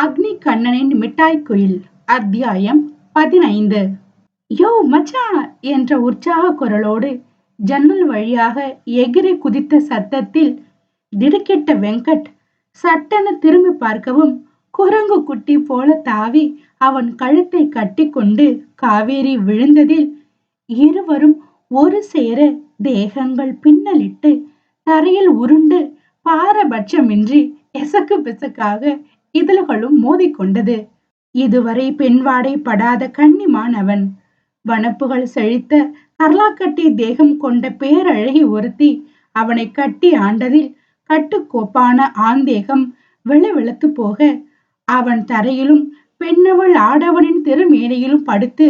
அக்னி கண்ணனின் மிட்டாய் குயில் அத்தியாயம் பதினைந்து. யோ மச்சான் என்ற உற்சாக குரலோடு ஜன்னல் வழியாக எகிரி குதித்த சத்தத்தில் திடுக்கிட்ட வெங்கட் சட்டென திரும்பி பார்க்கவும் குரங்கு குட்டி போல தாவி அவன் கழுத்தை கட்டிக்கொண்டு காவேரி விழுந்ததில் இருவரும் ஒரு சேர தேகங்கள் பின்னலிட்டு தரையில் உருண்டு பாரபட்சமின்றி எசக்கு பிசக்காக இதழ்களும் மோதிக்கொண்டது. இதுவரை பெண்வாடை படாத கன்னிமான் அவன் வனப்புகள் செழித்த கர்லாக்கட்டி தேகம் கொண்ட பேரழகி ஒருத்தி அவனை கட்டி ஆண்டதில் கட்டுக்கோப்பான ஆந்தேகம் வெளவெளுத்து போக அவன் தரையிலும் பெண்ணவள் ஆடவனின் திருமேனியிலும் படுத்து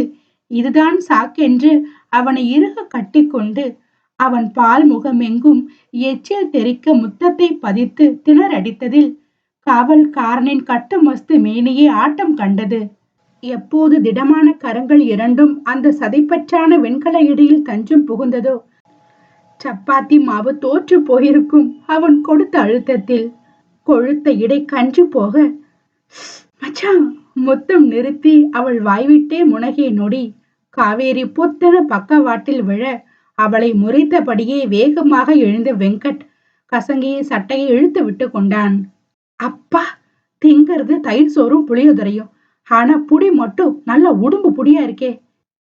இதுதான் சாக்கென்று அவனை இறுக கட்டிக்கொண்டு அவன் பால் முகமெங்கும் எச்சில் தெரிக்க முத்தத்தை பதித்து திணறடித்ததில் காவல்காரனின் கட்டுமஸ்து மேனியே ஆட்டம் கண்டது. எப்போது திடமான கரங்கள் இரண்டும் அந்த சதைப்பற்றான வெண்கல இடையில் தஞ்சம் புகுந்ததோ? சப்பாத்தி மாவு தோற்று போயிருக்கும் அவன் கொடுத்த அழுத்தத்தில். கொழுத்த இடை கன்று போக மச்சான் முத்தம் நிறுத்தி அவள் வாய்விட்டே முனகிய நொடி. காவேரி புத்தன பக்கவாட்டில் விழ அவளை முறைத்தபடியே வேகமாக எழுந்த வெங்கட் கசங்கிய சட்டையை இழுத்து விட்டு கொண்டான். அப்பா திங்கிறது தயிர் சோறும் புளியோதரையும் ஆனா புடி மட்டும் நல்ல உடும்பு புடியா இருக்கே.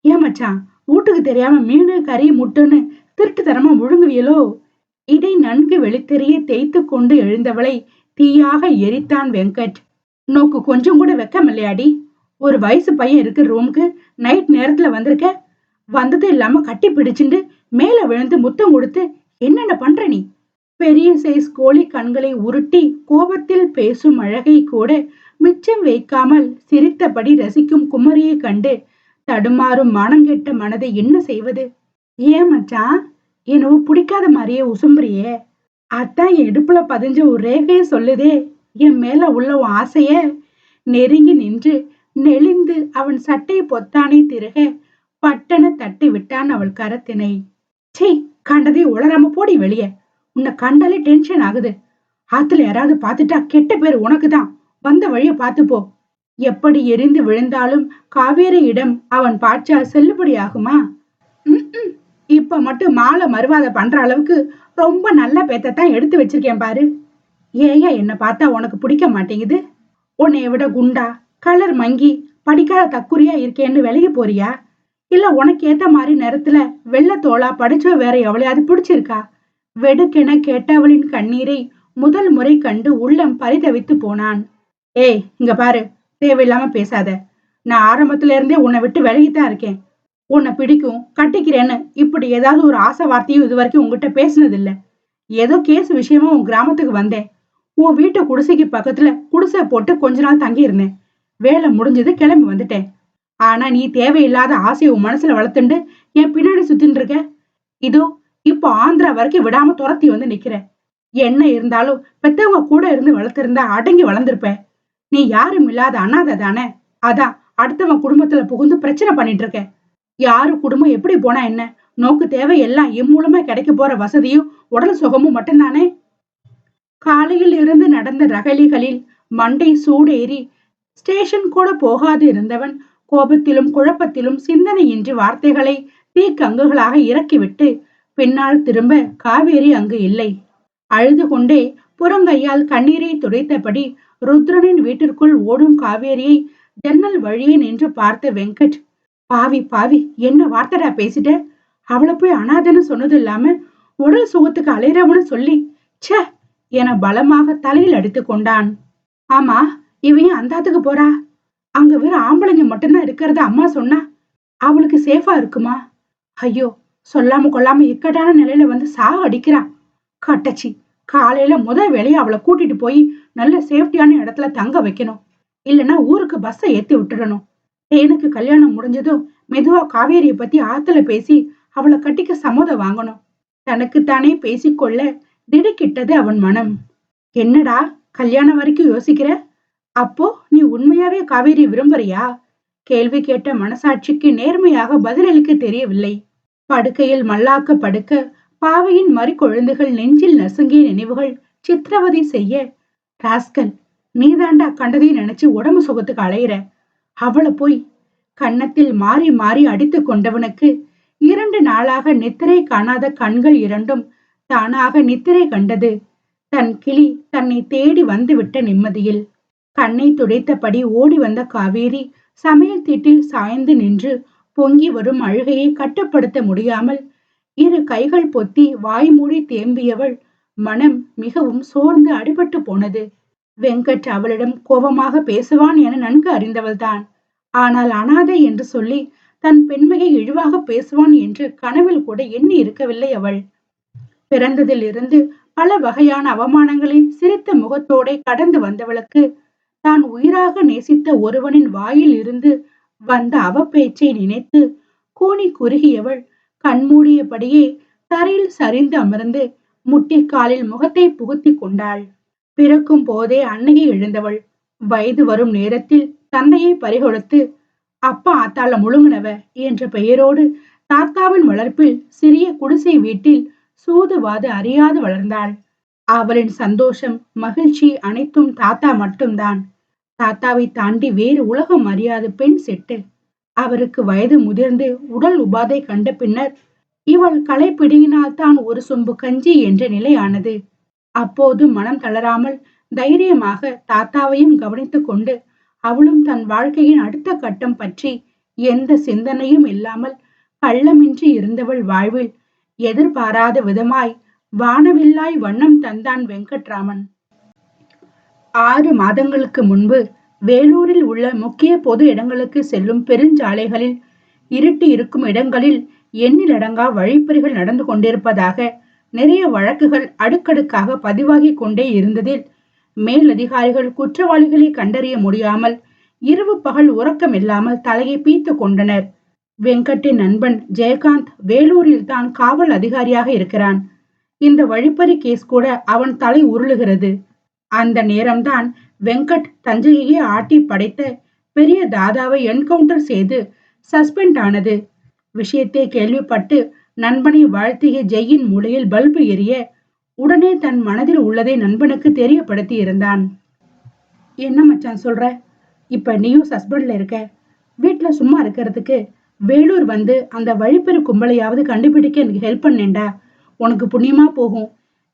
ஏன் மச்சான் வீட்டுக்கு தெரியாம மீன் கறி முட்டுன்னு திருட்டுத்தனமா முழுங்குவியலோ? இடை நன்கு வெளித்தெரிய தேய்த்து கொண்டு எழுந்தவளை தீயாக எரித்தான் வெங்கட். நோக்கு கொஞ்சம் கூட வெக்கமில்லையாடி? ஒரு வயசு பையன் இருக்கு ரூமுக்கு நைட் நேரத்துல வந்திருக்க? வந்தது இல்லாம கட்டி பிடிச்சிட்டு மேல விழுந்து முத்தம் கொடுத்து என்னென்ன பண்ற நீ? பெரிய சைஸ் கோழி கண்களை உருட்டி கோபத்தில் பேசும் அழகை கூட மிச்சம் வைக்காமல் சிரித்தபடி ரசிக்கும் குமரியை கண்டு தடுமாறும் மானங்கெட்ட மனதை என்ன செய்வது? ஏன் மச்சான்? என்னவோ பிடிக்காத மாதிரியே உசும்புறியே. அதான் என் பதிஞ்ச ஒரு ரேகையை சொல்லுதே. என் மேல உள்ள ஆசைய நெருங்கி நின்று நெளிந்து அவன் சட்டை பொத்தானை திருக பட்டன தட்டி விட்டான் அவள் கரத்தினை. சீ கண்டதை உளராம போடி வெளியே. உன்னை கண்டாலே டென்ஷன் ஆகுது. ஆத்துல யாராவது பார்த்துட்டா கெட்ட பேர் உனக்கு தான் வந்த வழிய பார்த்துப்போ. எப்படி எரிந்து விழுந்தாலும் காவேரியிடம் அவன் பாட்சா செல்லுபடி ஆகுமா? இப்ப மட்டும் மாலை மறுவாத பண்ற அளவுக்கு ரொம்ப நல்ல பேத்தத்தான் எடுத்து வச்சிருக்கேன் பாரு. ஏயா என்ன பார்த்தா உனக்கு பிடிக்க மாட்டேங்குது? உன்னைய விட குண்டா கலர் மங்கி படிக்காத தக்குறியா இருக்கேன்னு விலகி போறியா? இல்ல உனக்கு ஏத்த மாதிரி நேரத்துல வெள்ளத்தோளா படிச்சோ வேற எவ்வளையாவது பிடிச்சிருக்கா? வெடுக்கென கேட்டவளின் கண்ணீரை முதல் முறை கண்டு உள்ளம் பரிதவித்து போனான். ஏய் இங்க பாரு தேவையில்லாம பேசாத. நான் ஆரம்பத்துல இருந்தே உன்னை விட்டு விலகித்தான் இருக்கேன். உன்னை பிடிக்கும் கட்டிக்கிறேன்னு இப்படி ஏதாவது ஒரு ஆசை வார்த்தையும் இது வரைக்கும் உங்ககிட்ட பேசினதில்ல. ஏதோ கேஸ் விஷயமா உன் கிராமத்துக்கு வந்தேன். உன் வீட்டு குடிசைக்கு பக்கத்துல குடிசை போட்டு கொஞ்ச நாள் தங்கி இருந்தேன் வேலை முடிஞ்சது கிளம்பி வந்துட்டேன். ஆனா நீ தேவையில்லாத ஆசையை உன் மனசுல வளர்த்துண்டு என் பின்னாடி சுத்தின்னு இருக்க இதோ இப்போ ஆந்திரா வரைக்கும் விடாம துரத்தி வந்து நிக்கிற என்ன இருந்தாலும் பெத்தவங்க கூட இருந்து வளர்த்திருந்தா அடங்கி வளர்ந்துருப்ப நீ யாரும் இல்லாத அனாதை தானே? அதான் அடுத்தவன் குடும்பத்துல புகுந்து பிரச்சனை பண்ணிட்டு இருக்க யாரு குடும்பம் எப்படி போனா என்ன? நோக்கு தேவை எல்லாம் என் மூலமா கிடைக்க போற வசதியும் உடல் சுகமும் மட்டும்தானே? காலையில் இருந்து நடந்த ரகலிகளில் மண்டை சூடேறி ஸ்டேஷன் கூட போகாது இருந்தவன் கோபத்திலும் குழப்பத்திலும் சிந்தனையின்றி வார்த்தைகளை தீக்கங்குகளாக இறக்கிவிட்டு பின்னால் திரும்ப காவேரி அங்கு இல்லை. அழுது கொண்டே புறங்கையால் கண்ணீரை துடைத்தபடி ருத்ரனின் வீட்டிற்குள் ஓடும் காவேரியை ஜன்னல் வழியே நின்று பார்த்த வெங்கட் பாவி பாவி என்ன வார்த்தடா பேசிட்ட? அவளை போய் அனாதன்னு சொன்னது இல்லாம உடல் சுகத்துக்கு அலைறவனு சொல்லி ச்சே! என பலமாக தலையில் அடித்து கொண்டான். ஆமா இவன் அந்தாத்துக்கு போறா? அங்க வெறும் ஆம்பளைங்க மட்டும்தான் இருக்கிறத அம்மா சொன்னா அவளுக்கு சேஃபா இருக்குமா? ஐயோ சொல்லாம கொள்ளாம இக்கட்டான நிலையில வந்து சாக அடிக்கிறான். கட்டச்சி காலையில முதல் வேலையை அவளை கூட்டிட்டு போய் நல்ல சேஃப்டியான இடத்துல தங்க வைக்கணும். இல்லைன்னா ஊருக்கு பஸ்ஸை ஏத்தி விட்டுடணும். தேனுக்கு கல்யாணம் முடிஞ்சதும் மெதுவா காவேரிய பத்தி ஆத்துல பேசி அவளை கட்டிக்க சம்மதம் வாங்கணும். தனக்குத்தானே பேசிக்கொள்ள திடுக்கிட்டது அவன் மனம். என்னடா கல்யாணம் வரைக்கும் யோசிக்கிற? அப்போ நீ உண்மையாவே காவேரி விரும்புறியா? கேள்வி கேட்ட மனசாட்சிக்கு நேர்மையாக பதிலளிக்க தெரியவில்லை. படுக்கையில் மல்லாக்க படுக்க பாவையின் மறிக்கொழுந்துகள் நெஞ்சில் நசுங்கிய நினைவுகள் சித்திரவதை செய்ய ராஸ்கல் நீதாண்டா கண்டதை நினைச்சு உடம்பு சுகத்துக்கு அலையிற? அவளை போய் கன்னத்தில் மாறி மாறி அடித்து கொண்டவனுக்கு இரண்டு நாளாக நித்திரை காணாத கண்கள் இரண்டும் தானாக நித்திரை கண்டது. தன் கிளி தன்னை தேடி வந்துவிட்ட நிம்மதியில் கண்ணை துடைத்தபடி ஓடி வந்த காவேரி சமையல் தீட்டில் சாய்ந்து நின்று பொங்கி வரும் அழுகையை கட்டுப்படுத்த முடியாமல் இரு கைகள் பொத்தி வாய் மூடி தேம்பியவள் மனம் மிகவும் சோர்ந்து அடிபட்டு போனது. வெங்கட் அவளிடம் கோபமாக பேசுவான் என நன்கு அறிந்தவள்தான். ஆனால் அனாதை என்று சொல்லி தன் பெண்மையை இழிவாக பேசுவான் என்று கனவில் கூட எண்ணி இருக்கவில்லை அவள். பிறந்ததில் இருந்து பல வகையான அவமானங்களை சிரித்த முகத்தோட கடந்து வந்தவளுக்கு தான் உயிராக நேசித்த ஒருவனின் வாயில் இருந்து வந்த அவ பேச்சை நினைத்து கூனி குறுகியவள் கண்மூடியபடியே தரையில் சரிந்து அமர்ந்து முட்டிக்காலில் முகத்தை புகுத்தி கொண்டாள். பிறக்கும் போதே அன்னையை எழுந்தவள். வயது வரும் நேரத்தில் தந்தையை பறிகொடுத்து அப்பா ஆத்தால முழுங்கினவ என்ற பெயரோடு தாத்தாவின் வளர்ப்பில் சிறிய குடிசை வீட்டில் சூதுவாது அறியாது வளர்ந்தாள். அவளின் சந்தோஷம் மகிழ்ச்சி அனைத்தும் தாத்தா மட்டும்தான். தாத்தாவை தாண்டி வேறு உலகம் அறியாத பெண் செட்டு. அவருக்கு வயது முதிர்ந்து உடல் உபாதை கண்ட பின்னர் இவள் களை பிடியினால் தான் ஒரு சொம்பு கஞ்சி என்ற நிலையானது. அப்போது மனம் தளராமல் தைரியமாக தாத்தாவையும் கவனித்து கொண்டு அவளும் தன் வாழ்க்கையின் அடுத்த கட்டம் பற்றி எந்த சிந்தனையும் இல்லாமல் கள்ளமின்றி இருந்தவள் வாழ்வில் எதிர்பாராத விதமாய் வானவில்லாய் வண்ணம் தந்தான் வெங்கட்ராமன். ஆறு மாதங்களுக்கு முன்பு வேலூரில் உள்ள முக்கிய பொது இடங்களுக்கு செல்லும் பெருஞ்சாலைகளில் இருட்டி இருக்கும் இடங்களில் எண்ணிலடங்கா வழிப்பறிகள் நடந்து கொண்டிருப்பதாக நிறைய வழக்குகள் அடுக்கடுக்காக பதிவாகி கொண்டே இருந்ததில் மேலதிகாரிகள் குற்றவாளிகளை கண்டறிய முடியாமல் இரவு பகல் உறக்கம் இல்லாமல் தலையை பீத்து கொண்டனர். வெங்கட்டின் நண்பன் ஜெயகாந்த் வேலூரில் தான் காவல் அதிகாரியாக இருக்கிறான். இந்த வழிப்பறி கேஸ் கூட அவன் தலை உருளுகிறது. அந்த நேரம்தான் வெங்கட் தஞ்சையே ஆட்டி படைத்த பெரிய தாதாவை என்கவுண்டர் செய்து சஸ்பெண்ட் ஆனது. விஷயத்தை கேள்விப்பட்டு நண்பனை வாழ்த்திய ஜெயின் மூலையில் பல்பு எரிய உடனே தன் மனதில் உள்ளதை நண்பனுக்கு தெரியப்படுத்தி இருந்தான். என்ன மச்சான் சொல்ற? இப்ப நீயும் சஸ்பெண்ட்ல இருக்க? வீட்டுல சும்மா இருக்கிறதுக்கு வேலூர் வந்து அந்த வழிப்பெரு கும்பலையாவது கண்டுபிடிக்க எனக்கு ஹெல்ப் பண்ணேன்டா. உனக்கு புண்ணியமா போகும்.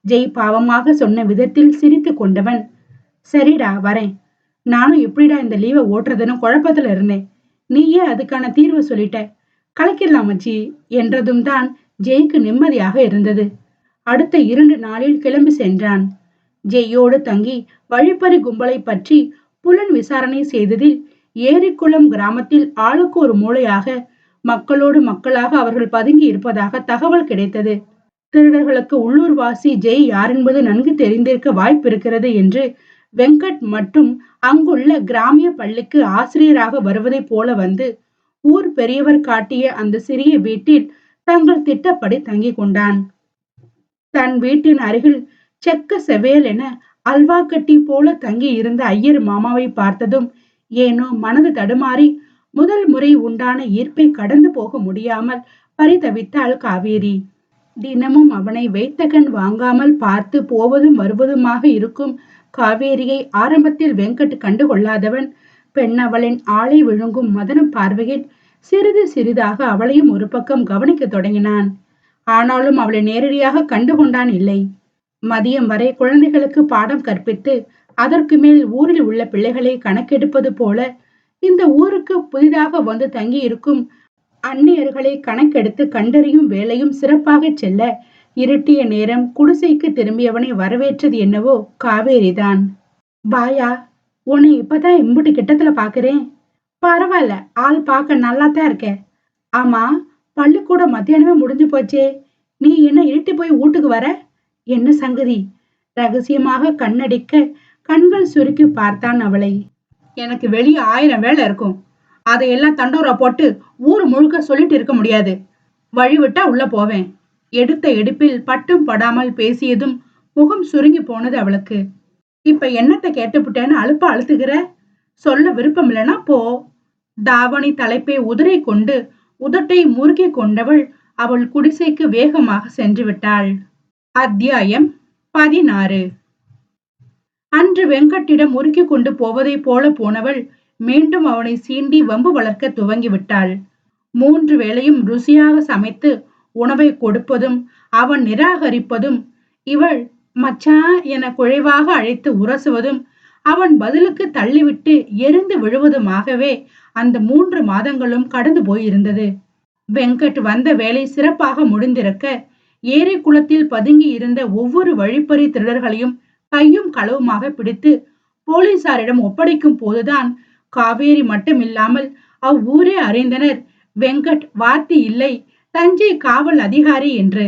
ஜெய் பாவமாக சொன்ன விதத்தில் சிரித்து கொண்டவன். சரிடா வரேன். நானும் எப்படிடா இந்த லீவை ஓட்டுறதுன்னு குழப்பத்துல இருந்தேன். நீயே அதுக்கான தீர்வு சொல்லிட்ட. கலக்கிடலாம் மச்சி என்றதும் தான் ஜெய்க்கு நிம்மதியாக இருந்தது. அடுத்த இரண்டு நாளில் கிளம்பி சென்றான். ஜெய்யோடு தங்கி வழிப்பறி கும்பலை பற்றி புலன் விசாரணை செய்ததில் ஏரிக்குளம் கிராமத்தில் ஆளுக்கு ஒரு மூளையாக மக்களோடு மக்களாக அவர்கள் பதுங்கி இருப்பதாக தகவல் கிடைத்தது. திருடர்களுக்கு உள்ளூர்வாசி ஜெய் யார் என்பது நன்கு தெரிந்திருக்க வாய்ப்பிருக்கிறது என்று வெங்கட் மட்டும் அங்குள்ள கிராமிய பள்ளிக்கு ஆசிரியராக வருவதைப் போல வந்து ஊர் பெரியவர் காட்டிய அந்த சிறிய வீட்டில் தங்கள் திட்டப்படி தங்கிக் கொண்டான். தன் வீட்டின் அருகில் செக்க செவேல் என அல்வா கட்டி போல தங்கி இருந்த ஐயர் மாமாவை பார்த்ததும் ஏனோ மனது தடுமாறி முதல் முறை உண்டான ஈர்ப்பை கடந்து போக முடியாமல் பரிதவித்தாள் காவேரி. தினமும் அவனை வைத்த கண் வாங்காமல் பார்த்து போவதும் வருவதுமாக இருக்கும் காவேரியை ஆரம்பத்தில் வெங்கட் கண்டு கொள்ளாதவன் பெண் அவளின் ஆளை விழுங்கும் மதன பார்வையில் சிறிது சிறிதாக அவளையும் ஒரு பக்கம் கவனிக்க தொடங்கினான். ஆனாலும் அவளை நேரடியாக கண்டுகொண்டான் இல்லை. மதியம் வரை குழந்தைகளுக்கு பாடம் கற்பித்து அதற்கு மேல் ஊரில் உள்ள பிள்ளைகளை கணக்கெடுப்பது போல இந்த ஊருக்கு புதிதாக வந்து தங்கி இருக்கும் அந்நியர்களை கணக்கெடுத்து கண்டறியும் வேலையும் சிறப்பாக செல்ல இருட்டிய நேரம் குடிசைக்கு திரும்பியவனை வரவேற்றது என்னவோ காவேரிதான். பாயா உன்னை இப்பதான் இம்புட்டு கிட்டத்துல பாக்குறேன். பரவாயில்ல ஆள் பார்க்க நல்லா தான் இருக்க. ஆமா பள்ளிக்கூடம் மத்தியானமே முடிஞ்சு போச்சே. நீ என்ன இருட்டி போய் வீட்டுக்கு வர? என்ன சங்கதி? ரகசியமாக கண்ணடிக்க கண்கள் சுருக்கி பார்த்தான் அவளை. எனக்கு வெளியே ஆயிரம் வேலை இருக்கும். அதையெல்லாம் தண்டோரா போட்டு ஊர் முழுக்க சொல்லிட்டு இருக்க முடியாது. வழி விட்டா உள்ள போவேன். எடுத்த எடுப்பில் பட்டும் படாமல் பேசியதும் முகம் சுருங்கி போனது அவளுக்கு. இப்ப என்னத்தை கேட்டுப்புட்டேன்னு அழுப்ப அழுத்துகிற? சொல்ல விருப்பம் இல்லைன்னா போ. தாவணி தலைப்பை உதிரை கொண்டு உதட்டை முறுக்கி கொண்டவள் அவள் குடிசைக்கு வேகமாக சென்று விட்டாள். அத்தியாயம் பதினாறு. அன்று வெங்கட்டிடம் முறுக்கி கொண்டு போவதைப் போல போனவள் மீண்டும் அவனை சீண்டி வம்பு வளர்க்க துவங்கிவிட்டாள். மூன்று வேளையும் ருசியாக சமைத்து உணவை கொடுப்பதும் அவன் நிராகரிப்பதும் இவள் மச்சா என குழைவாக அழைத்து உரசுவதும் அவன் பதிலுக்கு தள்ளிவிட்டு எரிந்து விழுவதுமாகவே அந்த மூன்று மாதங்களும் கடந்து போயிருந்தது. வெங்கட் வந்த வேலை சிறப்பாக முடிந்திருக்க ஏரி குளத்தில் பதுங்கி இருந்த ஒவ்வொரு வழிப்பறி திருடர்களையும் கையும் களவுமாக பிடித்து போலீசாரிடம் ஒப்படைக்கும் போதுதான் காவேரி மட்டுமில்லாமல் அவ்வூரே அறிந்தனர். வெங்கட் வார்த்தி இல்லை. தஞ்சை காவல் அதிகாரி என்று.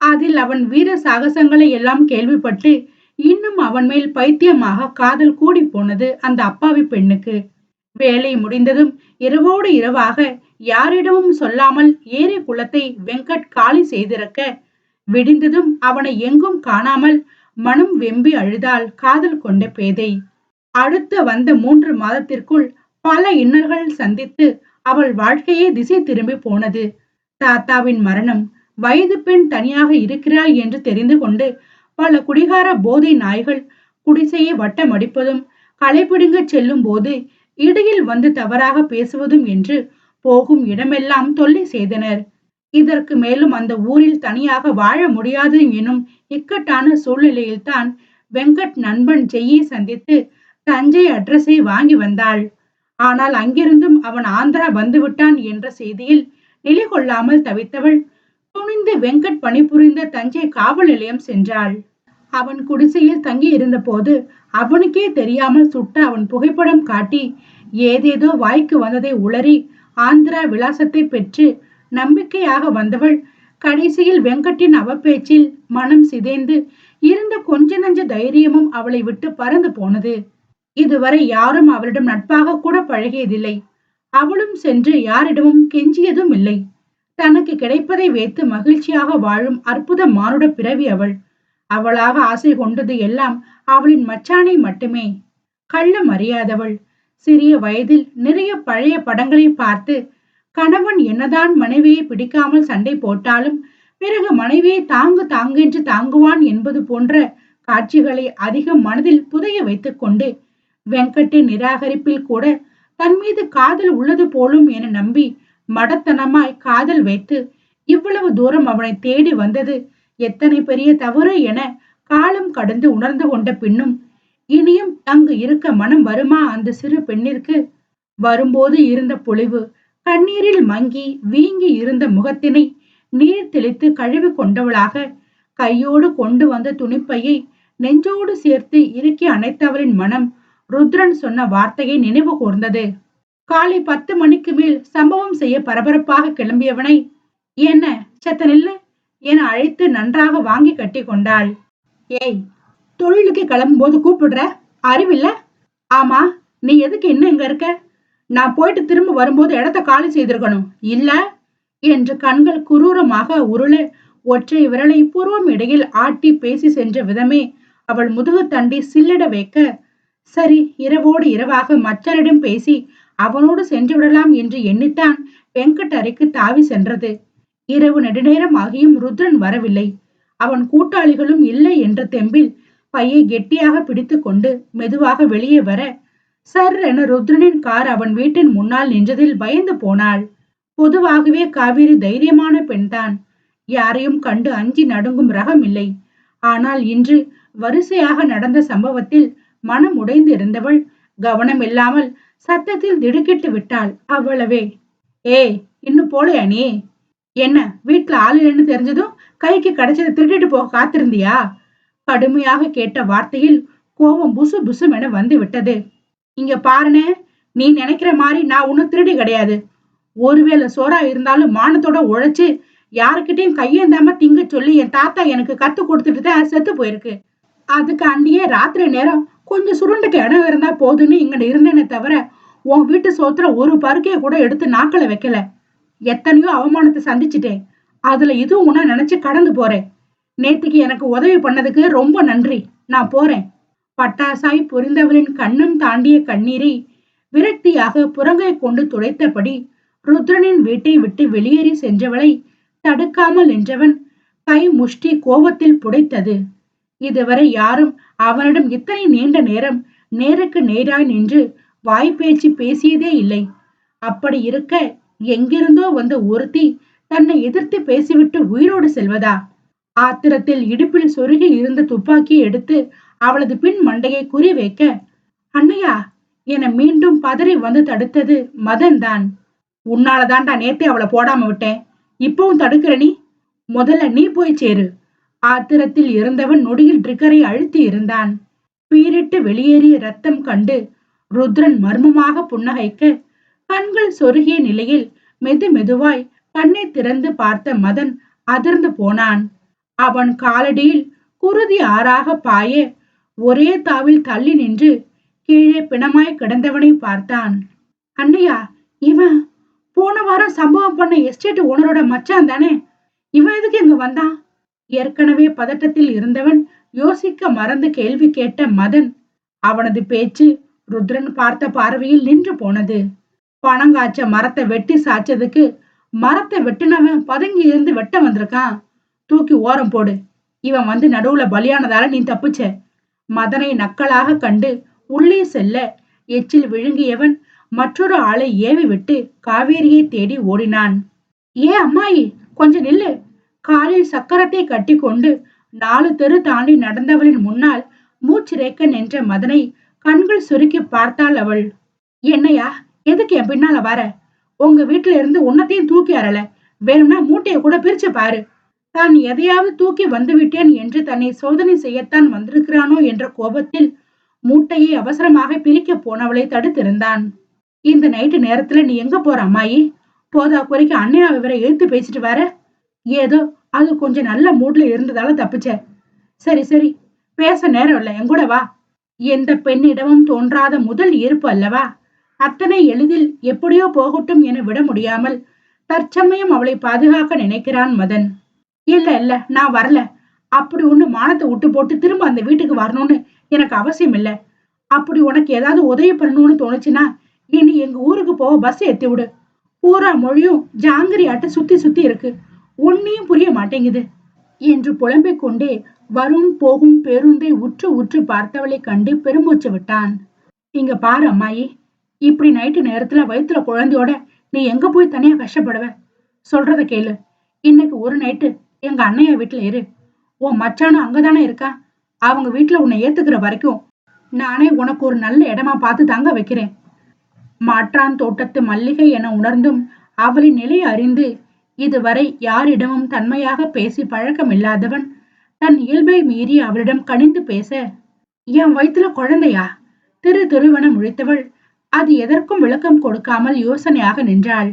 அதில் அவன் வீர சாகசங்களை எல்லாம் கேள்விப்பட்டு இன்னும் அவன் மேல் பைத்தியமாக காதல் கூடி போனது அந்த அப்பாவி பெண்ணுக்கு. வேலை முடிந்ததும் இரவோடு இரவாக யாரிடமும் சொல்லாமல் ஏரி குளத்தை வெங்கட் காலி செய்திருக்க விடிந்ததும் அவனை எங்கும் காணாமல் மனம் வெம்பி அழுதாள் காதல் கொண்ட பேதை. அடுத்து வந்த மூன்று மாதத்திற்குள் பல இன்னல்கள் சந்தித்து அவள் வாழ்க்கையே திசை திரும்பி போனது. தாத்தாவின் மரணம் வயது பெண் தனியாக இருக்கிறாள் என்று தெரிந்து கொண்டு பல குடிகார போதை நாய்கள் குடிசையை வட்டமடிப்பதும் களைப்பிடுங்க செல்லும் போது இடையில் வந்து தவறாக பேசுவதும் என்று போகும் இடமெல்லாம் தொல்லை செய்தனர். இதற்கு மேலும் அந்த ஊரில் தனியாக வாழ முடியாது எனும் இக்கட்டான சூழ்நிலையில்தான் வெங்கட் நண்பன் ஜெய்யை சந்தித்து தஞ்சை அட்ரஸை வாங்கி வந்தாள். ஆனால் அங்கிருந்தும் அவன் ஆந்திரா வந்துவிட்டான் என்ற செய்தியில் நிலை கொள்ளாமல் தவித்தவள் துணிந்து வெங்கட் பணிபுரிந்த தஞ்சை காவல் நிலையம் சென்றாள். அவன் குடிசையில் தங்கி இருந்தபோது அவனுக்கே தெரியாமல் சுட்ட அவன் புகைப்படம் காட்டி ஏதேதோ வாய்க்கு வந்ததை உளறி ஆந்திரா விலாசத்தை பெற்று நம்பிக்கையாக வந்தவள் கடைசியில் வெங்கட்டின் அவப்பேச்சில் மனம் சிதைந்து இருந்த கொஞ்ச நஞ்ச தைரியமும் அவளை விட்டு பறந்து போனது. இதுவரை யாரும் அவளிடம் நட்பாக கூட பழகியதில்லை. அவளும் சென்று யாரிடமும் கெஞ்சியதும் இல்லை. தனக்கு கிடைப்பதை வைத்து மகிழ்ச்சியாக வாழும் அற்புத மானுட பிறவி அவள். அவளாக ஆசை கொண்டது எல்லாம் அவளின் மச்சானை மட்டுமே. கள்ளம் அறியாதவள் சிறிய வயதில் நிறைய பழைய படங்களை பார்த்து கணவன் என்னதான் மனைவியை பிடிக்காமல் சண்டை போட்டாலும் பிறகு மனைவியை தாங்கு தாங்கென்று தாங்குவான் என்பது போன்ற காட்சிகளை அதிகம் மனதில் புதைய வைத்துக் கொண்டு வெங்கட்டின் நிராகரிப்பில் கூட தன் மீது காதல் உள்ளது போலும் என நம்பி மடத்தனமாய் காதல் வைத்து இவ்வளவு தூரம் அவனை தேடி வந்தது எத்தனை பெரிய தவறு என காலம் கடந்து உணர்ந்து கொண்ட பின்னும் இனியும் அங்கு இருக்க மனம் வருமா அந்த சிறு பெண்ணிற்கு? வரும்போது இருந்த பொழிவு கண்ணீரில் மங்கி வீங்கி இருந்த முகத்தினை நீர் தெளித்து கழுவி கொண்டவளாக கையோடு கொண்டு வந்த துணிப்பையை நெஞ்சோடு சேர்த்து இறுக்கி அணைத்தவளின் மனம் ருத்ரன் சொன்ன வார்த்தையை நினைவு கூர்ந்தது. காலை பத்து மணிக்கு மேல் சம்பவம் செய்ய பரபரப்பாக கிளம்பியவனை என்ன செத்த நில்லு என அழைத்து நன்றாக வாங்கி கட்டி கொண்டாள். ஏய் தொழிலுக்கு கிளம்பும் போது கூப்பிடுற? அறிவில்ல? ஆமா நீ எதுக்கு இன்னும் இங்க இருக்க? நான் போயிட்டு திரும்ப வரும்போது இடத்த காலி செய்திருக்கணும். இல்ல என்று கண்கள் குரூரமாக உருள ஒற்றை விரலை பூர்வம் இடையில் ஆட்டி பேசி சென்ற விதமே அவள் முதுகு தண்டி சில்லிட வைக்க சரி இரவோடு இரவாக மற்றரிடம் பேசி அவனோடு சென்று விடலாம் என்று எண்ணித்தான் வெங்கட் அறைக்கு தாவி சென்றது. இரவு நெடுநேரம் ஆகியும் ருத்ரன் வரவில்லை. அவன் கூட்டாளிகளும் இல்லை என்ற தெம்பில் பையை கெட்டியாக பிடித்து கொண்டு மெதுவாக வெளியே வர சர் என ருத்ரனின் கார் அவன் வீட்டின் முன்னால் நின்றதில் பயந்து போனாள். பொதுவாகவே காவிரி தைரியமான பெண்தான். யாரையும் கண்டு அஞ்சி நடுங்கும் ரகம் இல்லை. ஆனால் இன்று வரிசையாக நடந்த சம்பவத்தில் மனம் உடைந்து இருந்தவள் கவனம் இல்லாமல் சத்தத்தில் திடுக்கிட்டு விட்டாள் அவ்வளவே. ஏய் இன்னும் போலையா நீ? என்ன வீட்டுல ஆள் இல்லைன்னு தெரிஞ்சதும் கைக்கு கிடைச்சதை திருடிட்டு போக காத்திருந்தியா? கடுமையாக கேட்ட வார்த்தையில் கோபம் புசு புசு என வந்து விட்டது இங்க பாருனே நீ நினைக்கிற மாதிரி நான் ஒன்னும் திருடி கிடையாது. ஒருவேளை சோறா இருந்தாலும் மானத்தோட உழைச்சு யாருக்கிட்டையும் கையேந்தாம திங்க சொல்லி என் தாத்தா எனக்கு கத்து கொடுத்துட்டு தான் செத்து போயிருக்கு. அதுக்கு அண்டியே ராத்திரி நேரம் கொஞ்சம் சுருண்டுக்கு இடம் இருந்தா போதுன்னு இங்க இருந்தேனே தவிர உன் வீட்டு சோத்துல ஒரு பருக்கையை கூட எடுத்து நாக்களை வைக்கல. எத்தனையோ அவமானத்தை சந்திச்சிட்டேன். அதுல இதுவும் உன நினைச்சு கடந்து போறேன். நேத்துக்கு எனக்கு உதவி பண்ணதுக்கு ரொம்ப நன்றி. நான் போறேன். பட்டாசாய் புரிந்தவளின் கண்ணம் தாண்டிய கண்ணீரை விரக்தியாக புறங்கை கொண்டு துடைத்தபடி ருத்ரனின் வீட்டை விட்டு வெளியேறி சென்றவளை தடுக்காமல் நின்றவன் கை முஷ்டி கோபத்தில் புடைத்தது. இதுவரை யாரும் அவனிடம் இத்தனை நீண்ட நேரம் நேருக்கு நேராய் நின்று வாய்ப்பேச்சு பேசியதே இல்லை. அப்படி இருக்க எங்கிருந்தோ வந்த ஒருத்தி தன்னை எதிர்த்து பேசிவிட்டு உயிரோடு செல்வதா? ஆத்திரத்தில் இடுப்பில் சொருகி இருந்த துப்பாக்கியை எடுத்து அவளது பின் மண்டையை குறி வைக்க அண்ணையா என மீண்டும் பதறி வந்து தடுத்தது மதன் தான். உன்னாலதான்டா நேத்தே அவளை போடாம விட்டேன். இப்பவும் தடுக்கிற நீ? முதல்ல நீ போய் சேரு. ஆத்திரத்தில் இருந்தவன் நொடியில் ட்ரிகரை அழுத்தி இருந்தான். பீரிட்டு வெளியேறிய ரத்தம் கண்டு ருத்ரன் மர்மமாக புன்னகைக்க கண்கள் சொருகிய நிலையில் மெது மெதுவாய் கண்ணை திறந்து பார்த்த மதன் அதிர்ந்து போனான். அவன் காலடியில் குருதி ஆறாக பாய ஒரே தாவில் தள்ளி நின்று கீழே பிணமாய் கிடந்தவனை பார்த்தான். அண்ணையா இவன் போன வாரம் சம்பவம் பண்ண எஸ்டேட் ஓனரோட மச்சான் தானே? இவன் எதுக்கு இங்க வந்தான்? ஏற்கனவே பதட்டத்தில் இருந்தவன் யோசிக்க மறந்து கேள்வி கேட்ட மதன் அவனது பேச்சு ருத்ரன் பார்த்த பார்வையில் நின்று போனது. பணங்காய்ச்ச மரத்தை வெட்டி சாய்ச்சதுக்கு மரத்தை வெட்டினவன் பதுங்கி இருந்து வெட்ட வந்திருக்கான். தூக்கி ஓரம் போடு. இவன் வந்து நடுவுல பலியானதால நீ தப்பிச்ச. மதனை நக்கலாக கண்டு உள்ளே செல்ல எச்சில் விழுங்கியவன் மற்றொரு ஆளை ஏவி விட்டு காவேரியை தேடி ஓடினான். ஏ அம்மாயி கொஞ்சம் நில்லு. காலில் சக்கரத்தை கட்டிக்கொண்டு நாலு தெரு தாண்டி நடந்தவளின் முன்னால் மூச்சிறைக்க நின்ற மதனை கண்கள் சுருக்கி பார்த்தாள் அவள். என்னையா? எதுக்கு என் பின்னால வர? உங்க வீட்டுல இருந்து உன்னத்தையும் தூக்கி அறல. வேணும்னா மூட்டையை கூட பிரிச்சு பாரு. தான் எதையாவது தூக்கி வந்துவிட்டேன் என்று தன்னை சோதனை செய்யத்தான் வந்திருக்கிறானோ என்ற கோபத்தில் மூட்டையை அவசரமாக பிரிக்க போனவளை தடுத்திருந்தான். இந்த நைட்டு நேரத்துல நீ எங்க போற அம்மாயி? போதா குறைக்கு அண்ணையா விவரை எழுத்து பேசிட்டு வர. ஏதோ அது கொஞ்சம் நல்ல மூட்ல இருந்ததால தப்பிச்ச. சரி சரி பேச நேரம் இல்லை எங்கூட வா. எந்த பெண்ணிடமும் தோன்றாத முதல் ஈர்ப்பு அல்லவா? அத்தனை எளிதில் எப்படியோ போகட்டும் என விட முடியாமல் தற்சமயம் அவளை பாதுகாக்க நினைக்கிறான் மதன். இல்ல இல்ல நான் வரல. அப்படி ஒண்ணு மானத்தை விட்டு போட்டு திரும்ப அந்த வீட்டுக்கு வரணும்னு எனக்கு அவசியம் இல்ல. அப்படி உனக்கு ஏதாவது உதவி பண்ணணும்னு தோணுச்சுன்னா இனி எங்க ஊருக்கு போக பஸ் ஏத்தி விடு. பூரா மொழியும் ஜாங்கிரியாட்ட சுத்தி சுத்தி இருக்கு. உன்னையும் புரிய மாட்டேங்குது. என்று புலம்பிக் கொண்டே வரும் போகும் பேருந்தை உற்று உற்று பார்த்தவளை கண்டு பெருமூச்சு விட்டான். இங்க பாரு அம்மாயி இப்படி நைட்டு நேரத்துல வயிற்றுல குழந்தையோட நீ எங்க போய் தனியா கஷ்டப்படுவ? சொல்றத கேளு. இன்னைக்கு ஒரு நைட்டு எங்க அண்ணைய வீட்டுல இரு. உன் மச்சானும் அங்கதானே இருக்கா? அவங்க வீட்டுல உன்னை ஏத்துக்கிற வரைக்கும் நானே உனக்கு ஒரு நல்ல இடமா பார்த்து தாங்க வைக்கிறேன். மாற்றான் தோட்டத்து மல்லிகை என உணர்ந்தும் அவளின் நிலையை அறிந்து இதுவரை யாரிடமும் தன்மையாக பேசி பழக்கம் இல்லாதவன் தன் இயல்பை மீறி அவரிடம் கணிந்து பேச என் வயிற்றுல குழந்தையா? திரு திருவன முழித்தவள் அது எதற்கும் விளக்கம் கொடுக்காமல் யோசனையாக நின்றாள்.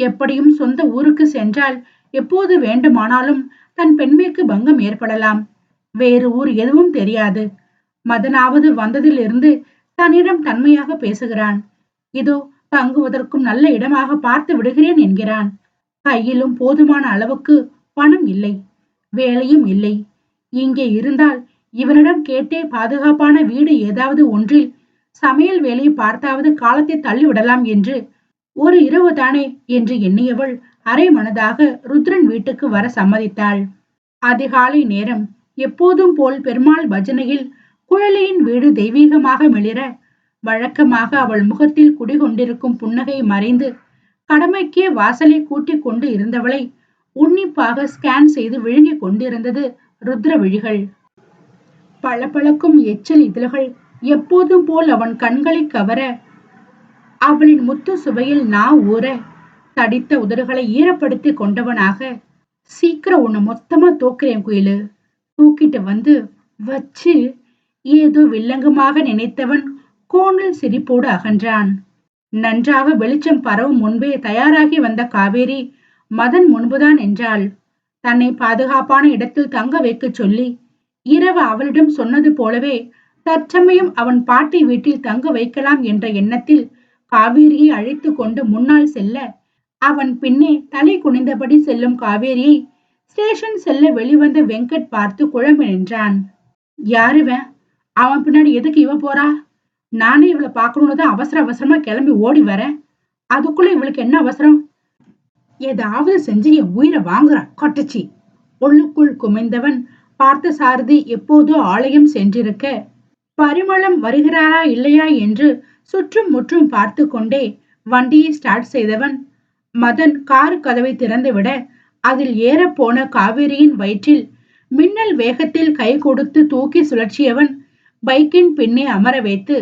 எப்படியும் சொந்த ஊருக்கு சென்றால் எப்போது வேண்டுமானாலும் தன் பெண்மைக்கு பங்கம் ஏற்படலாம். வேறு ஊர் எதுவும் தெரியாது. மதனாவது வந்ததிலிருந்து தன்னிடம் தன்மையாக பேசுகிறான். இதோ தங்குவதற்கும் நல்ல இடமாக பார்த்து விடுகிறேன் என்கிறான். கையிலும் போதுமான அளவுக்கு பணம் இல்லை வேலையும் இல்லை. இங்கே இருந்தால் இவனிடம் கேட்டே பாதுகாப்பான வீடு ஏதாவது ஒன்றில் சமையல் வேலையை பார்த்தாவது காலத்தை தள்ளிவிடலாம் என்று ஒரு இரவு தானே என்று எண்ணியவள் அரை மனதாக ருத்ரன் வீட்டுக்கு வர சம்மதித்தாள். அதிகாலை நேரம் எப்போதும் போல் பெருமாள் பஜனையில் குழலியின் வீடு தெய்வீகமாக மிளிர வழக்கமாக அவள் முகத்தில் குடிகொண்டிருக்கும் புன்னகை மறைந்து கடமைக்கே வாசலை கூட்டிக் கொண்டு இருந்தவளை உன்னிப்பாக ஸ்கேன் செய்து விழுங்கிக் கொண்டிருந்தது ருத்ர விழிகள். பளபளக்கும் எச்சல் இதழ்கள் எப்போதும் போல் அவன் கண்களை கவர அவளின் முத்து சுவையில் நா ஊற தடித்த உதடுகளை ஈரப்படுத்தி கொண்டவனாக சீக்கிரம் உன்னை மொத்தமா தூக்குறேன் குயிலு. தூக்கிட்டு வந்து வச்சு ஏதோ வில்லங்கமாக நினைத்தவன் கோணல் சிரிப்போடு அகன்றான். நன்றாக வெளிச்சம் பரவும் முன்பே தயாராகி வந்த காவேரி மதன் முன்புதான் என்றாள். தன்னை பாதுகாப்பான இடத்தில் தங்க வைக்கச் சொல்லி இரவு அவளிடம் சொன்னது போலவே தற்சமயம் அவன் பாட்டி வீட்டில் தங்க வைக்கலாம் என்ற எண்ணத்தில் காவேரியை அழைத்து கொண்டு முன்னால் செல்ல அவன் பின்னே தலை குனிந்தபடி செல்லும் காவேரியை ஸ்டேஷன் செல்ல வெளிவந்த வெங்கட் பார்த்து குழம்பு நின்றான். யாருவன் அவன் பின்னாடி எதுக்கு இவ போறா? நானே இவளை பார்க்கணும்னு தான் அவசர அவசரமா கிளம்பி ஓடி வரேன். அதுக்குள்ள இவளுக்கு என்ன அவசரம்? ஏதாவது செஞ்சு என் உயிரை வாங்குறா கொட்டச்சி. உள்ளுக்குள் குமைந்தவன் பார்த்த சாரதி எப்போதோ ஆலயம் சென்றிருக்க பரிமளம் வருகிறாரா இல்லையா என்று சுற்றும் முற்றும் பார்த்து கொண்டே வண்டியை ஸ்டார்ட் செய்தவன் மதன் கார் கதவை திறந்துவிட அதில் ஏறப்போன காவேரியின் வயிற்றில் மின்னல் வேகத்தில் கை கொடுத்து தூக்கி சுழற்சியவன் பைக்கின் பின்னே அமர வைத்து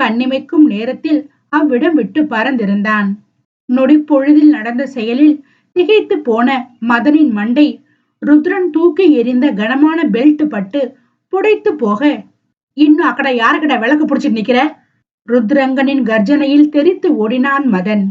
கண்ணிமைக்கும் நேரத்தில் அவ்விடம் விட்டு பறந்திருந்தான். நொடிப்பொழுதில் நடந்த செயலில் திகைத்து போன மதனின் மண்டை ருத்ரன் தூக்கி எறிந்த கனமான பெல்ட் பட்டு புடைத்து போக இன்னும் அக்கட யாருக்கட விளக்கு பிடிச்சிட்டு நிக்கிற? ருத்ரங்கனின் கர்ஜனையில் தெரித்து ஓடினான் மதன்.